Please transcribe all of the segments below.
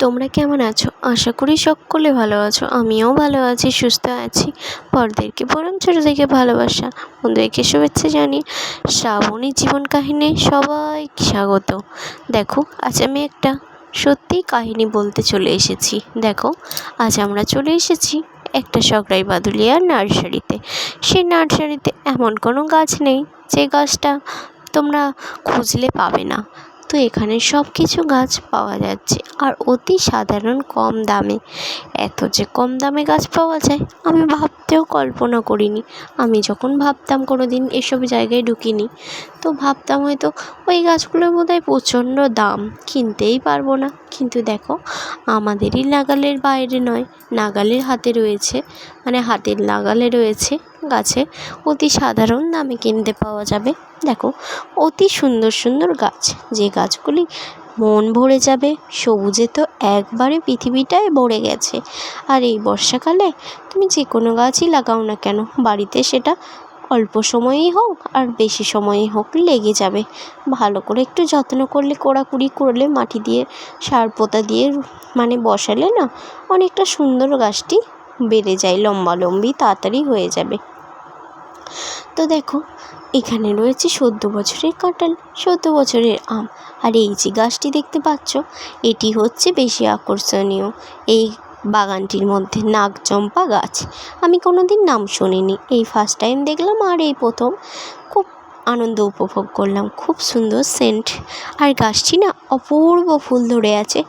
তোমরা কেমন আছো? আশা করি সকলে ভালো আছো। আমিও ভালো আছি, সুস্থ আছি। পরদেরকে বরং ছোটো থেকে ভালোবাসা, বন্ধুদেরকে শুভেচ্ছা জানি শ্রাবণী জীবন কাহিনী সবাই স্বাগত। দেখো, আজ আমি একটা সত্যি কাহিনী বলতে চলে এসেছি। দেখো, আজ আমরা চলে এসেছি একটা সগড়াই বাদুলিয়ার নার্সারিতে। সেই নার্সারিতে এমন কোনো গাছ নেই যে গাছটা তোমরা খুঁজলে পাবে না। তো এখানে সব কিছু গাছ পাওয়া যাচ্ছে আর অতি সাধারণ কম দামে। এত যে কম দামে গাছ পাওয়া যায়, আমি ভাবতেও কল্পনা করিনি। আমি যখন ভাবতাম কোনো দিন এসব জায়গায় ঢুকিনি, তো ভাবতাম হয়তো ওই গাছগুলোর বোধহয় প্রচণ্ড দাম, কিনতেই পারব না। কিন্তু দেখো, আমাদেরই নাগালের বাইরে নয়, নাগালের হাতে রয়েছে মানে হাতের লাগালে রয়েছে গাছে। অতি সাধারণ দামে কিনতে পাওয়া যাবে। দেখো, অতি সুন্দর সুন্দর গাছ। যে গাছগুলি মন ভরে যাবে, সবুজে তো একবারে পৃথিবীটাই ভরে গেছে। আর এই বর্ষাকালে তুমি যে কোনো গাছই লাগাও না কেন, বাড়িতে সেটা অল্প সময়েই হোক আর বেশি সময়েই হোক লেগে যাবে। ভালো করে একটু যত্ন করলে, কোড়াকুড়ি করলে, মাটি দিয়ে সার পোতা দিয়ে মানে বসালে না, অনেকটা সুন্দর গাছটি বেড়ে যায়, লম্বালম্বি তাড়াতাড়ি হয়ে যাবে। তো দেখো, এখানে রয়েছে চোদ্দ বছরের কাঁঠাল, চোদ্দ বছরের আম। আর এই যে গাছটি দেখতে পাচ্ছ, এটি হচ্ছে বেশি আকর্ষণীয়। এই বাগানটির মধ্যে নাগচম্পা গাছ। আমি কোনো দিন নাম শুনিনি। এই ফার্স্ট টাইম দেখলাম আর এই প্রথম। খুব আনন্দ উপভোগ করলাম। খুব সুন্দর সেন্ট আর গাছটি না অপূর্ব ফুল ধরে আছে।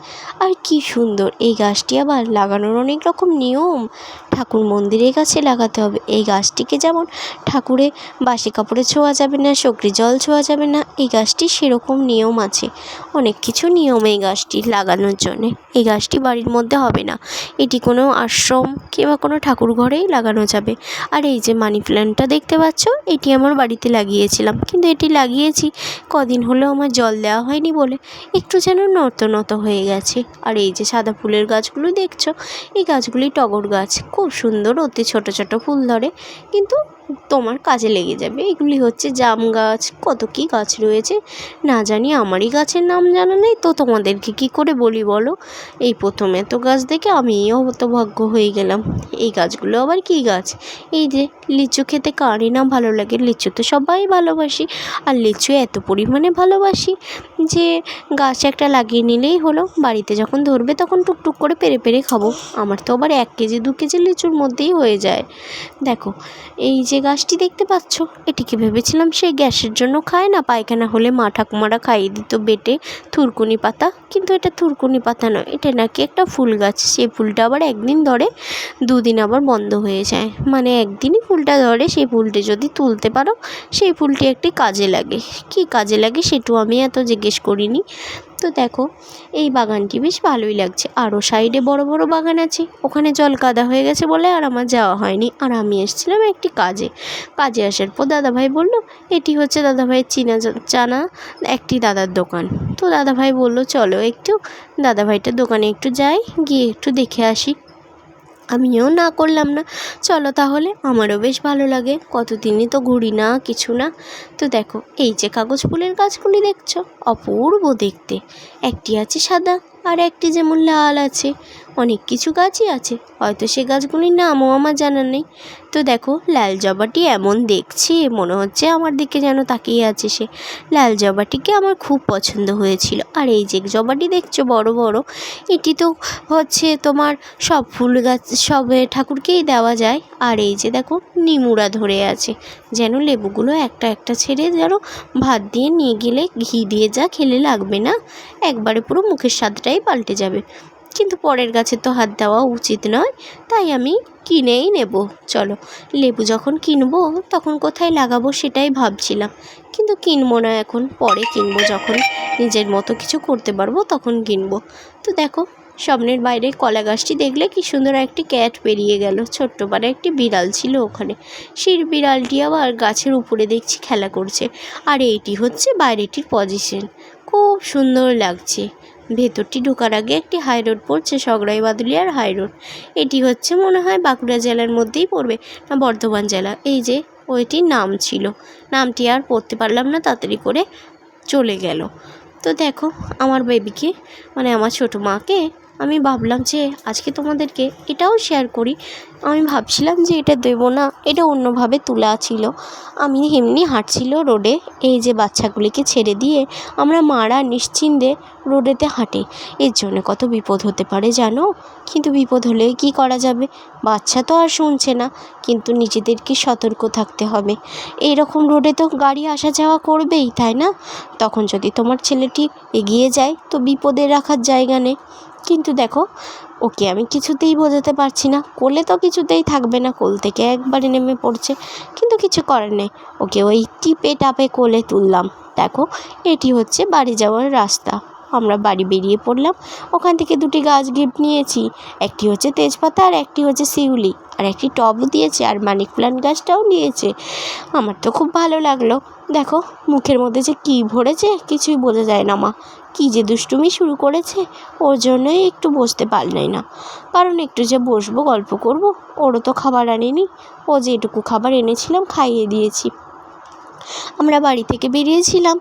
আর কি সুন্দর, এই গাছটি আবার লাগানোর অনেক রকম নিয়ম। ঠাকুর মন্দিরের কাছে লাগাতে হবে। এই গাছটিকে যেমন ঠাকুরে বাসি কাপড়ে ছোঁয়া যাবে না, সক্রি জল ছোঁয়া যাবে না, এই গাছটি সেরকম নিয়ম আছে। অনেক কিছু নিয়ম এই গাছটি লাগানোর জন্যে। এই গাছটি বাড়ির মধ্যে হবে না। এটি কোনো আশ্রম কিংবা কোনো ঠাকুর ঘরেই লাগানো যাবে। আর এই যে মানি প্ল্যান্টটা দেখতে পাচ্ছ, এটি আমার বাড়িতে লাগিয়েছিলাম। কিন্তু এটি লাগিয়েছি, কদিন হলো আমার জল দেওয়া হয়নি বলে একটু যেন নত নত হয়ে গেছে। আর এই যে সাদা ফুলের গাছগুলো দেখছ, এই গাছগুলি টগর গাছ। খুব সুন্দর অতি ছোট ছোট ফুল ধরে। কিন্তু তোমার কাজে লেগে যাবে। এগুলি হচ্ছে জাম গাছ। কত কী গাছ রয়েছে? না জানি আমারই গাছের নাম জানা নেই, তো তোমাদেরকে কী করে বলি বলো? এই প্রথম এত গাছ দেখে আমিও হতভাগ্য হয়ে গেলাম। এই গাছগুলো আবার কী গাছ? এই যে লিচু খেতে কারই না ভালো লাগে। লিচু তো সবাই ভালোবাসি, আর লিচু এত পরিমাণে ভালোবাসি যে গাছ একটা লাগিয়ে নিলেই হলো। বাড়িতে যখন ধরবে তখন টুকটুক করে পেরে পেরে খাব। আমার তো আবার এক কেজি, দু কেজি লিচুর মধ্যেই হয়ে যায়। দেখো, এই যে গাছটি দেখতে পাচ্ছ? এটিকে ভেবেছিলাম সে গ্যাসের জন্য খায় না, পায়খানা হলে মা ঠাকুমারা খাইয়ে দিত বেটে থুরকুনি পাতা। কিন্তু এটা থুরকুনি পাতা নয়, এটা নাকি একটা ফুল গাছ। সেই ফুলটা আবার একদিন ধরে, দুদিন আবার বন্ধ হয়ে যায়। মানে একদিনই ফুলটা ধরে, সেই ফুলটি যদি তুলতে পারো, সেই ফুলটি একটি কাজে লাগে। কী কাজে লাগে সেটু আমি এত জিজ্ঞেস করিনি। তো দেখো, এই বাগানটি বেশ ভালোই লাগছে। আরও সাইডে বড় বড় বাগান আছে। ওখানে জল কাদা হয়ে গেছে বলে আর আমার যাওয়া হয়নি। আর আমি এসেছিলাম একটি কাজে। কাজে আসার পর দাদাভাই বলল, এটি হচ্ছে দাদাভাইয়ের চিনা চানা, একটি দাদার দোকান। তো দাদাভাই বলল, চলো একটু। দাদাভাইটার দোকানে একটু যাই, গিয়ে একটু দেখে আসি। আমিও না করলাম না। চলো তাহলে, আমারও বেশ ভালো লাগে। কতদিনই তো ঘুরি না, কিছু না। তো দেখো, এই যে কাগজ ফুলের গাছগুলি দেখছ, অপূর্ব দেখতে। একটি আছে সাদা, আর একটি যেমন লাল আছে। অনেক কিছু গাছই আছে, হয়তো সে গাছগুলির নামও আমার জানা নেই। তো দেখো, লাল জবাটি এমন দেখছি, মনে হচ্ছে আমার দিকে যেন তাকিয়ে আছে সে। লাল জবাটিকে আমার খুব পছন্দ হয়েছিল। আর এই যে জবাটি দেখছ বড় বড়, এটি তো হচ্ছে তোমার সব ফুল গাছ, সব ঠাকুরকেই দেওয়া যায়। আর এই যে দেখো, নিমুড়া ধরে আছে, যেন লেবুগুলো একটা একটা ছেড়ে যেন ভাত দিয়ে নিয়ে গেলে ঘি দিয়ে যা খেলে লাগবে না, একবারে পুরো মুখের স্বাদটাই পাল্টে যাবে। কিন্তু পরের গাছে তো হাত দেওয়া উচিত নয়, তাই আমি কিনেই নেব। চলো, লেবু যখন কিনবো, তখন কোথায় লাগাবো সেটাই ভাবছিলাম। কিন্তু কিনবো না এখন, পরে কিনবো, যখন নিজের মতো কিছু করতে পারব তখন কিনবো। তো দেখো, স্বপ্নের বাইরে কলা গাছটি দেখলে কি সুন্দর একটি ক্যাট বেরিয়ে গেল, ছোট্ট পাড়া একটি বিড়াল ছিল ওখানে। সেই বিড়ালটি আবার গাছের উপরে দেখছি খেলা করছে। আর এইটি হচ্ছে বাইরেটির পজিশন। খুব সুন্দর লাগছে। ভেতরটি ঢোকার আগে একটি হাই রোড পড়ছে সগড়াই বাদুলিয়ার হাই রোড এটি হচ্ছে মনে হয় বাঁকুড়া জেলার মধ্যেই পড়বে, না বর্ধমান জেলা? এই যে, ওইটির নাম ছিল। নামটি আর পড়তে পারলাম না, তাড়াতাড়ি করে চলে গেল। তো দেখো, আমার বেবিকে মানে আমার ছোটো মাকে আমি ভাবলাম যে আজকে তোমাদেরকে এটাও শেয়ার করি। আমি ভাবছিলাম যে এটা দেবো না, এটা অন্যভাবে তোলা ছিল। আমি এমনি হাঁটছিল রোডে, এই যে বাচ্চাগুলিকে ছেড়ে দিয়ে আমরা মারা নিশ্চিন্তে রোডেতে হাঁটি। এর জন্য কত বিপদ হতে পারে জানো? কিন্তু বিপদ হলে কী করা যাবে? বাচ্চা তো আর শুনছে না, কিন্তু নিজেদেরকে সতর্ক থাকতে হবে। এইরকম রোডে তো গাড়ি আসা যাওয়া করবেই, তাই না? তখন যদি তোমার ছেলেটি এগিয়ে যায়, তো বিপদে রাখার জায়গা নেই। কিন্তু দেখো, ওকে আমি কিছুতেই বোঝাতে পারছি না। কোলে তো কিছুতেই থাকবে না, কোল থেকে একবারে নেমে পড়ছে, কিন্তু কিছু করার নেই। ওকে ওই টিপে টাপে কোলে তুললাম। দেখো, এটি হচ্ছে বাড়ি যাওয়ার রাস্তা। আমরা বাড়ি বেরিয়ে পড়লাম। ওখান থেকে দুটি গাছ গিফট নিয়েছি। একটি হচ্ছে তেজপাতা আর একটি হচ্ছে শিউলি। আর একটি টবও দিয়েছে আর মানি প্ল্যান্ট গাছটাও নিয়েছে। আমার তো খুব ভালো লাগল। দেখো, মুখের মধ্যে যে কী ভরেছে কিছুই বোঝা যায় না মা। কী যে দুষ্টুমি শুরু করেছে, ওর জন্যই একটু বসতে পারলাই না। কারণ একটু যে বসবো, গল্প করব, ওরও তো খাবার আনেনি। ও যেটুকু খাবার এনেছিলাম, খাইয়ে দিয়েছি। আমরা বাড়ি থেকে বেরিয়েছিলাম।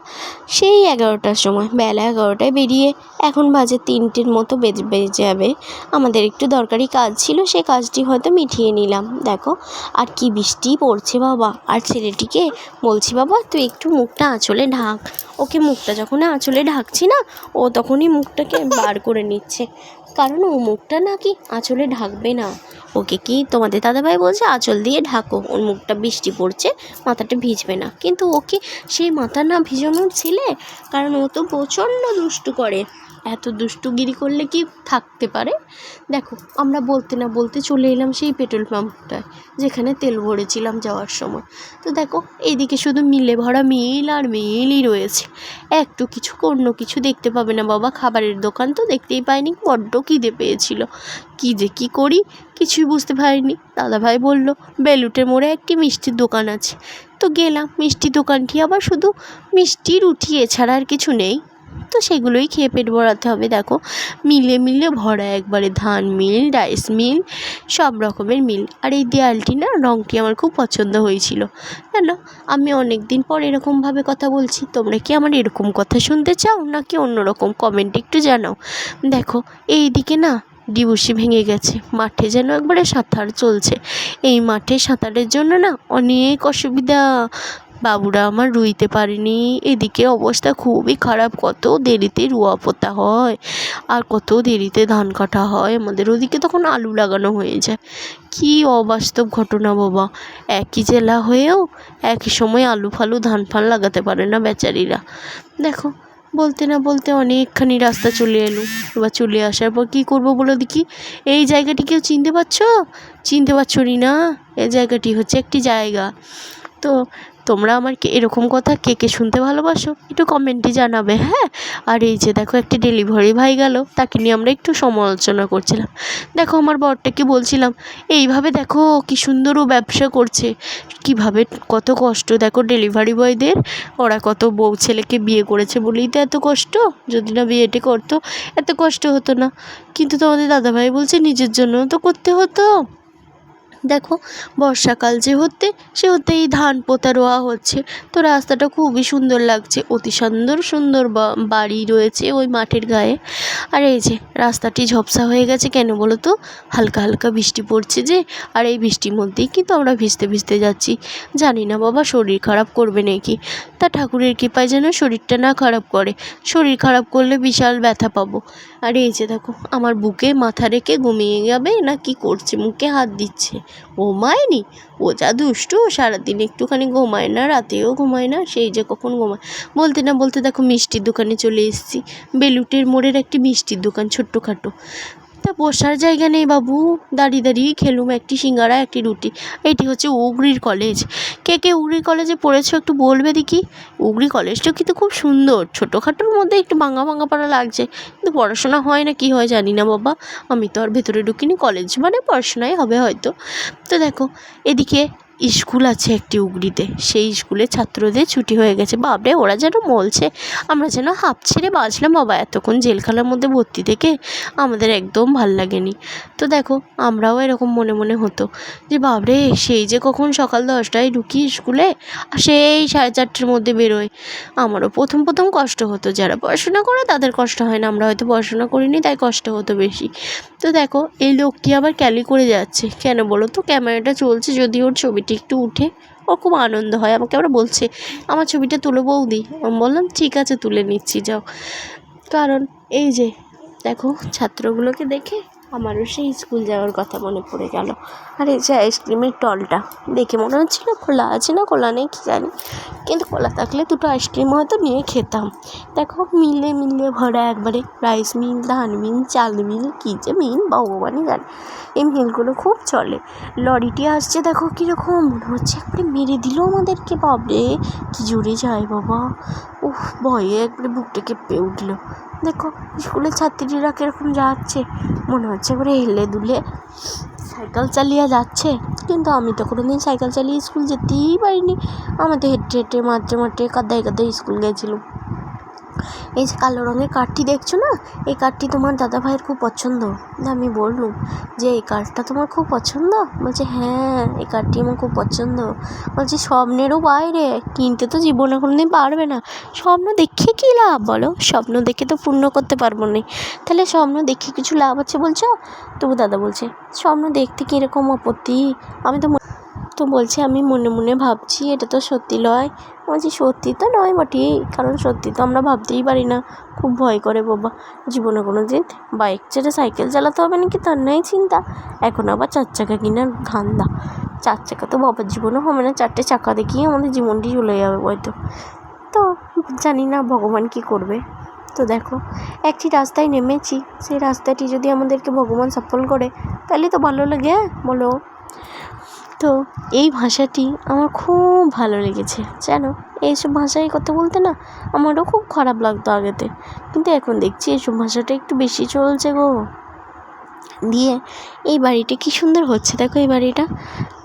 সেই এগারোটার সময়, বেলা এগারোটায় বেরিয়ে এখন বাজে তিনটের মতো বেজে বেজে যাবে। আমাদের একটু দরকারি কাজ ছিল, সে কাজটি হয়তো মিটিয়ে নিলাম। দেখো, আর কি বৃষ্টি পড়ছে বাবা। আর ছেলেটিকে বলছি, বাবা, তুই একটু মুখটা আঁচলে ঢাক। ওকে মুখটা যখন আঁচলে ঢাকছি না, ও তখনই মুখটাকে বার করে নিচ্ছে। কারণ ও মুখটা নাকি আঁচলে ঢাকবে না। ওকে কি তোমাদের দাদাভাই বলছে, আঁচল দিয়ে ঢাকো। ওর মুখটা বৃষ্টি পড়ছে, মাথাটা ভিজবে না। কিন্তু ওকে সেই মাথা না ভিজানোর ছেলে? কারণ ও তো প্রচণ্ড দুষ্টু করে। এত দুষ্টুগিরি করলে কি থাকতে পারে? দেখো, আমরা বলতে না বলতে চলে এলাম সেই পেট্রোল পাম্পটায় যেখানে তেল ভরেছিলাম যাওয়ার সময়। তো দেখো এইদিকে শুধু মিলে ভরা মিল আর মিলই রয়েছে। একটু কিছু অন্য কিছু দেখতে পাবে না বাবা, খাবারের দোকান তো দেখতেই পাইনি, বড্ড খিদে পেয়েছিল। কী যে কী করি, কিছুই বুঝতে পারিনি। দাদাভাই বলল বেলুটের মোড়ে একটি মিষ্টির দোকান আছে। তো গেলাম মিষ্টি দোকানটি আবার শুধু মিষ্টি রুটি এছাড়া আর কিছু নেই। তো সেগুলোই খেয়ে পেট ভরাতে হবে, দেখো। মিলে মিলে ভরা একবারে ধান মিল রাইস মিল, সব রকমের মিল। আর এই দেয়ালটি না রঙটি আমার খুব পছন্দ হয়েছিল। জানো আমি অনেক দিন পর এরকমভাবে কথা বলছি, তোমরা কি আমার এরকম কথা শুনতে চাও, নাকি অন্যরকম? কমেন্ট একটু জানাও। দেখো, এই দিকে না, ডিবুসি ভেঙে গেছে। মাঠে যেন একবারে সাঁতার চলছে। এই মাঠে সাঁতারের জন্য না, অনেক অসুবিধা। বাবুরা আমার রুইতে পারেনি। এদিকে অবস্থা খুবই খারাপ, কত দেরিতে রুয়া পোতা হয় আর কত দেরিতে ধান কাটা হয়। আমাদের ওদিকে তখন আলু লাগানো হয়ে যায় কী অবাস্তব ঘটনা বাবা। একই জেলা হয়েও একই সময় আলু ফালু, ধান ফান লাগাতে পারে না বেচারিরা। দেখো, বলতে না বলতে অনেকখানি রাস্তা চলে এলো। এবার চলে আসার পর কী করব বলো দেখি? এই জায়গাটি কেউ চিনতে পারছ? চিনতে পারছ না? এই জায়গাটি হচ্ছে একটি জায়গা। তো তোমরা আমার কে, এরকম কথা কে কে শুনতে ভালোবাসো, একটু কমেন্টে জানাবে হ্যাঁ? আর এই যে দেখো একটা ডেলিভারি ভাই গেল, তাকে নিয়ে আমরা একটু সমালোচনা করছিলাম। দেখো আমার বরটাকে বলছিলাম, এইভাবে দেখো কি সুন্দর ও ব্যবসা করছে, কীভাবে কত কষ্ট, দেখো ডেলিভারি বয়দের ওরা কত বউ ছেলেকে বিয়ে করেছে বলেই তো এত কষ্ট, যদি না বিয়েটি করতো, এত কষ্ট হতো না। কিন্তু তোমাদের দাদাভাই বলছে, নিজের জন্য তো করতে হতো। দেখো, বর্ষাকাল যে হতে, সে হতে এই ধান পোতা রোয়া হচ্ছে। তো রাস্তাটা খুবই সুন্দর লাগছে, অতি সুন্দর সুন্দর বাড়ি রয়েছে ওই মাঠের গায়ে। আর এই যে, রাস্তাটি ঝপসা হয়ে গেছে কেন বলো তো? হালকা হালকা বৃষ্টি পড়ছে যে, আর এই বৃষ্টির মধ্যেই কিন্তু আমরা ভিজতে ভিজতে যাচ্ছি। জানি না বাবা, শরীর খারাপ করবে নাকি? তা ঠাকুরের কৃপায় যেন শরীরটা না খারাপ করে। শরীর খারাপ করলে বিশাল ব্যথা পাবো। আর এই যে দেখো, আমার বুকে মাথা রেখে ঘুমিয়ে যাবে না কি করছে, মুখে হাত দিচ্ছে। ঘুমায়নি? ও যা দুষ্টু, সারাদিন একটুখানি ঘুমায় না, রাতেও ঘুমায় না, সেই যে কখন ঘুমায়। বলতে না বলতে দেখো মিষ্টির দোকানে চলে এসেছি। বেলুটের মোড়ের একটি মিষ্টির দোকান, ছোট্টখাটো। তা বসার জায়গা নেই বাবু। দাঁড়িয়ে দাঁড়িয়ে খেলুম একটি সিঙ্গারা, একটি রুটি। এটি হচ্ছে উগরির কলেজ। কে কে উগরি কলেজে পড়েছো একটু বলবে দেখি? উগরি কলেজটা কিন্তু খুব সুন্দর। ছোটোখাটোর মধ্যে একটু ভাঙা ভাঙা পাড়া লাগছে। কিন্তু পড়াশোনা হয় না, কি হয় জানি না বাবা। আমি তো আর ভেতরে ঢুকিনি। কলেজ মানে পড়াশোনাই হবে হয়তো। তো দেখো, এদিকে স্কুল আছে একটি উগড়িতে। সেই স্কুলে ছাত্রদের ছুটি হয়ে গেছে। বাপরে, ওরা যেন মলছে। আমরা যেন হাঁপ ছেড়ে বাঁচলাম। বাবা, এতক্ষণ জেলখানার মধ্যে ভর্তি থেকে আমাদের একদম ভালো লাগেনি। তো দেখো, আমরাও এরকম মনে মনে হতো যে, বাপরে, সেই যে কখন সকাল দশটায় ঢুকি স্কুলে, আর সেই সাড়ে চারটের মধ্যে বেরোয়। আমারও প্রথম প্রথম কষ্ট হতো। যারা পড়াশোনা করে, তাদের কষ্ট হয় না। আমরা হয়তো পড়াশোনা করিনি, তাই কষ্ট হতো বেশি। তো দেখো, এই লোকটি আবার ক্যালি করে যাচ্ছে। কেন বলো তো? ক্যামেরাটা চলছে যদি ওর ছবিটি একটু উঠে ওর খুব আনন্দ হয়। আমাকে আবার বলছে, আমার ছবিটা তুলো বৌদি। আমি বললাম, ঠিক আছে, তুলে নিচ্ছি, যাও। কারণ এই যে, দেখো, ছাত্রগুলোকে দেখে আমারও সেই স্কুল যাওয়ার কথা মনে পড়ে গেল। আর এই যে, আইসক্রিমের টলটা। দেখে মনে হচ্ছিল খোলা আছে না, খোলা নেই, কী জানি। কিন্তু খোলা থাকলে দুটো আইসক্রিম হয়তো নিয়ে খেতাম। দেখো, মিলে মিলে ভরা একবারে রাইস মিল, ধান মিল, চাল মিল, কী যে মিল, ভগবানই জানে। এই মিলগুলো খুব চলে। লরিটি আসছে, দেখো কীরকম। মনে হচ্ছে একবারে মেরে দিল আমাদেরকে বাবরে কী জোরে যায় বাবা। উফ, ভয়ে একবারে বুকটা কেঁপে উঠল। দেখো, স্কুলের ছাত্রীরা কীরকম যাচ্ছে। মনে হচ্ছে করে হেলে দুলে সাইকেল চালিয়ে যাচ্ছে। কিন্তু আমি তো কোনো দিন সাইকেল চালিয়ে স্কুল যেতেই পারিনি। আমাদের হেঁটে হেঁটে মাঠে মাঠে কাদায় কাদায় স্কুল গেছিলাম। এই যে কালো রঙের কারটি দেখছ না? এই কারটি তোমার দাদা ভাইয়ের খুব পছন্দ। আমি বললুম যে, এই কারটা তোমার খুব পছন্দ? বলছে হ্যাঁ এই কারটি আমার খুব পছন্দ। বলছে, স্বপ্নেরও বাইরে। কিনতে তো জীবনে কোনো দিন পারবে না। স্বপ্ন দেখে কী লাভ বলো? স্বপ্ন দেখে তো পূর্ণ করতে পারব না। তাহলে স্বপ্ন দেখে কিছু লাভ আছে বলছো? তবু দাদা বলছে, স্বপ্ন দেখতে কীরকম আপত্তি? আমি তো তো বলছে, আমি মনে মনে ভাবছি, এটা তো সত্যি নয় বলছি, সত্যি তো নয় বটে, কারণ সত্যি তো আমরা ভাবতেই পারি না। খুব ভয় করে বাবা। জীবনে কোনো দিন বাইক ছেড়ে সাইকেল চালাতে হবে নাকি তার নাই চিন্তা? এখন আবার চার চাকা কেনার ধান্দা। চার চাকা তো বাবার জীবনে হবে না, চারটে চাকা দেখিয়ে আমাদের জীবনটি চলে যাবে হয়তো। তো জানি না ভগবান কী করবে। তো দেখো, একটি রাস্তায় নেমেছি। সেই রাস্তাটি যদি আমাদেরকে ভগবান সফল করে, তাহলে তো ভালো লাগে হ্যাঁ? বলো। তো এই ভাষাটি আমার খুব ভালো লেগেছে। জানো, এইসব ভাষায় কথা বলতে না আমারও খুব খারাপ লাগতো আগেতে। কিন্তু এখন দেখছি এইসব ভাষাটা একটু বেশি চলছে গো। দিয়ে, এই বাড়িটা কি সুন্দর হচ্ছে? দেখো এই বাড়িটা।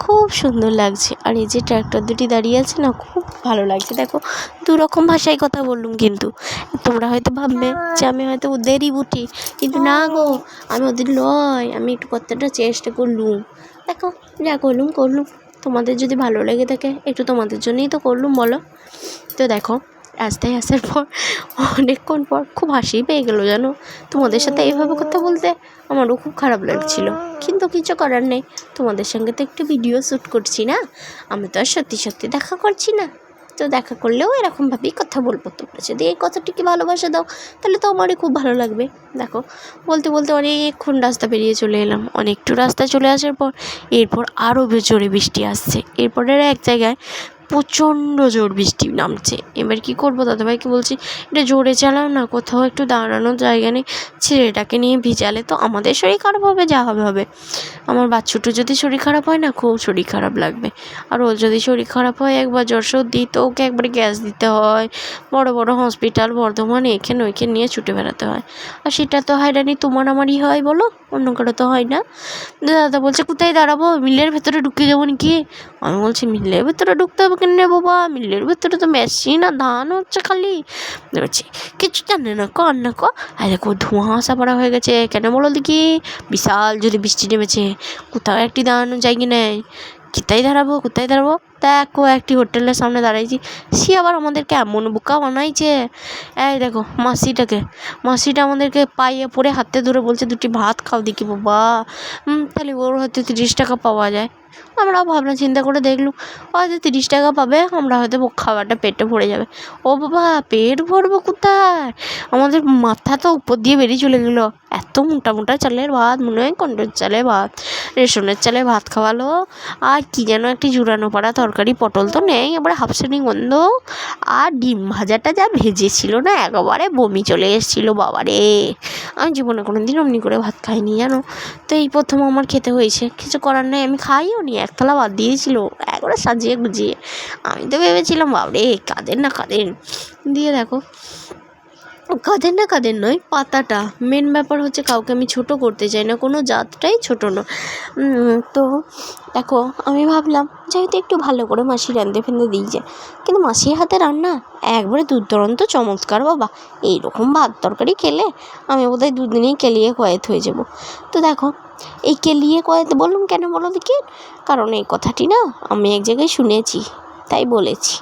খুব সুন্দর লাগছে। আর এই যে ট্র্যাক্টর দুটি দাঁড়িয়ে আছে না, খুব ভালো লাগছে। দেখো, দু রকম ভাষায় কথা বললুম কিন্তু। তোমরা হয়তো ভাববে যে আমি হয়তো ওদেরই বুটি, কিন্তু না গো, আমি ওদের লয় আমি একটু কথাটা চেষ্টা করলুম। দেখো, যা করলুম করলুম। তোমাদের যদি ভালো লেগে থাকে, একটু তোমাদের জন্যই তো করলুম, বলো। তো দেখো রাস্তায় আসার পর, অনেকক্ষণ পর খুব হাসি পেয়ে গেলো জানো? তোমাদের সাথে এইভাবে কথা বলতে আমারও খুব খারাপ লাগছিল। কিন্তু কিছু করার নেই, তোমাদের সঙ্গে তো একটু ভিডিও শ্যুট করছি না? আমি তো আর সত্যি সত্যি দেখা করছি না। তো দেখা করলেও এরকমভাবেই কথা বলব। তোমরা যদি এই কথাটিকে ভালোবাসা দাও, তাহলে তো আমারই খুব ভালো লাগবে। দেখো, বলতে বলতে অনেকক্ষণ রাস্তা পেরিয়ে চলে এলাম। অনেকটু রাস্তা চলে আসার পর, এরপর আরও জোরে বৃষ্টি আসছে। এরপরের এক জায়গায় প্রচণ্ড জোর বৃষ্টি নামছে। এবার কী করব দাদাভাইকে বলছি, এটা জোরে চালাও না, কোথাও একটু দাঁড়ানোর জায়গা নেই। ছেলেটাকে নিয়ে ভিজালে তো আমাদের শরীর খারাপ হবে, যা হবে হবে। আমার বাচ্চুটো যদি শরীর খারাপ হয় না, খুব শরীর খারাপ লাগবে। আর ওর যদি শরীর খারাপ হয়, একবার জ্বর সর্দি, তো ওকে একবারে গ্যাস দিতে হয়। বড় বড় হসপিটাল, বর্ধমানে, এখানে ওইখানে নিয়ে ছুটে বেড়াতে হয়। আর সেটা তো হয়রানি তোমার আমারই হয় বলো? অন্য কারও তো হয় না। দাদা বলছে, কোথায় দাঁড়াবো? মিলের ভেতরে ঢুকে যাব নাকি? আমি বলছি, মিলের ভেতরে ঢুকতে হবে কেন রে বাবা মিলের ভিতরে তো মেশিন আর ধান হচ্ছে খালি। বলছি কিছু জানে না ক আর না ক আর দেখো, ধোঁয়া আসা পড়া হয়ে গেছে। কেন বলো দেখি? বিশাল যদি বৃষ্টি নেমেছে, কোথাও একটি ধান যায় কি নেই। কোথায় দাঁড়াবো কোথায় দাঁড়াবো? দেখো একটি হোটেলের সামনে দাঁড়াইছি। সে আবার আমাদেরকে এমন বোকা বানাইছে। এই দেখো, মাসিটাকে। মাসিটা আমাদেরকে পাইয়ে পড়ে হাতে ধরে বলছে, দুটি ভাত খাও দেখি বাবা। তাহলে ওর হয়তো তিরিশ টাকা পাওয়া যায়। আমরাও ভাবনা চিন্তা করে দেখলুম, হয়তো তিরিশ টাকা পাবে, আমরা হয়তো খাবারটা পেটে ভরে যাবে। ও বাবা, পেট ভরবো কোথায়? আমাদের মাথা তো উপর দিয়ে বেরিয়ে চলে গেলো। এত মোটা মোটা চালের ভাত, মনে হয় কন্ট্রোল চালের ভাত, রেশনের চালে ভাত খাওয়ালো। আর কী যেন একটি জুড়ানো পাড়া তরকারি পটল তো নেই, এবার হাফসানি গন্ধ। আর ডিম ভাজাটা যা ভেজেছিল না, একেবারে বমি চলে এসেছিল, বাবারে। আমি জীবনে কোনো দিন অমনি করে ভাত খাইনি, জানো? তো এই প্রথম আমার খেতে হয়েছে। কিছু করার নেই, আমি খাইও নি একতলা বাদ দিয়েছিল, একবারে সাজিয়ে গুজিয়ে। আমি তো ভেবেছিলাম, বাবরে কাঁদেন না কাঁদেন দিয়ে দেখো কাদের না কাদের নয়, পাতাটা। মেন ব্যাপার হচ্ছে কাউকে আমি ছোট করতে চাই না, কোনো জাতটাই ছোট না। তো দেখো, আমি ভাবলাম, যেহেতু একটু ভালো করে মাসি রাঁধতে ফেঁধে দিয়েছে কিন্তু মাসির হাতে রান্না একবারে দুর্দান্ত চমৎকার বাবা। এইরকম ভাত তরকারি খেলে আমি বোধহয় দুদিনেই কেলিয়ে কয়েত হয়ে যাব। তো দেখো, এই কেলিয়ে কয়েত বললাম কেন বলো দেখি। কারণ এই কথাটি না আমি এক জায়গায় শুনেছি, তাই বলেছি।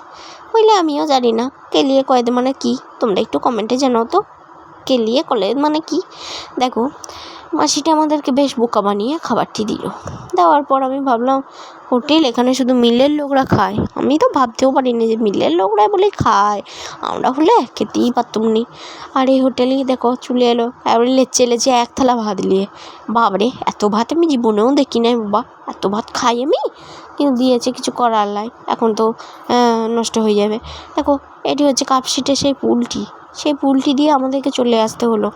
বুঝলে আমিও জানি না। কেলিয়ে কয়েদ মানে কি? তোমরা একটু কমেন্টে জানাও তো। কেলিয়ে কলেদ মানে কি? দেখো মাসিটা আমাদেরকে বেশ বোকা বানিয়ে খাবারটি দিল। দেওয়ার পর আমি ভাবলাম, হোটেল এখানে শুধু মিলের লোকরা খায়। আমি তো ভাবতেও পারিনি যে মিলের লোকরা বলে খায়। আমরা হলে খেতেই পারতাম নি। আর এই হোটেলেই দেখো চলে এলো। এবার লেচে লেচে এক থালা ভাত নিয়ে। বাবরে, এত ভাত আমি জীবনেও দেখি নাই বাবা। এত ভাত খাই আমি? কিন্তু দিয়েছে কিছু করার লাই এখন তো নষ্ট হয়ে যাবে। দেখো, এটি হচ্ছে কাপশিটে সেই পুলটি। সেই পুলটি দিয়ে আমাদেরকে চলে আসতে হলো।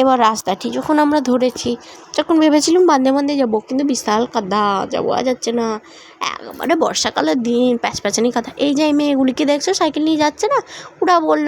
এবার রাস্তাটি যখন আমরা ধরেছি, তখন ভেবেছিলাম বান্দে বান্দে যাব, কিন্তু বিশাল কাদা যাওয়া যাচ্ছে না। একবারে বর্ষাকালের দিন, প্যাচপ্যাচানি কাদা। এই যে মেয়েগুলিকে দেখছ, সাইকেল নিয়ে যাচ্ছে না? ওরা বলল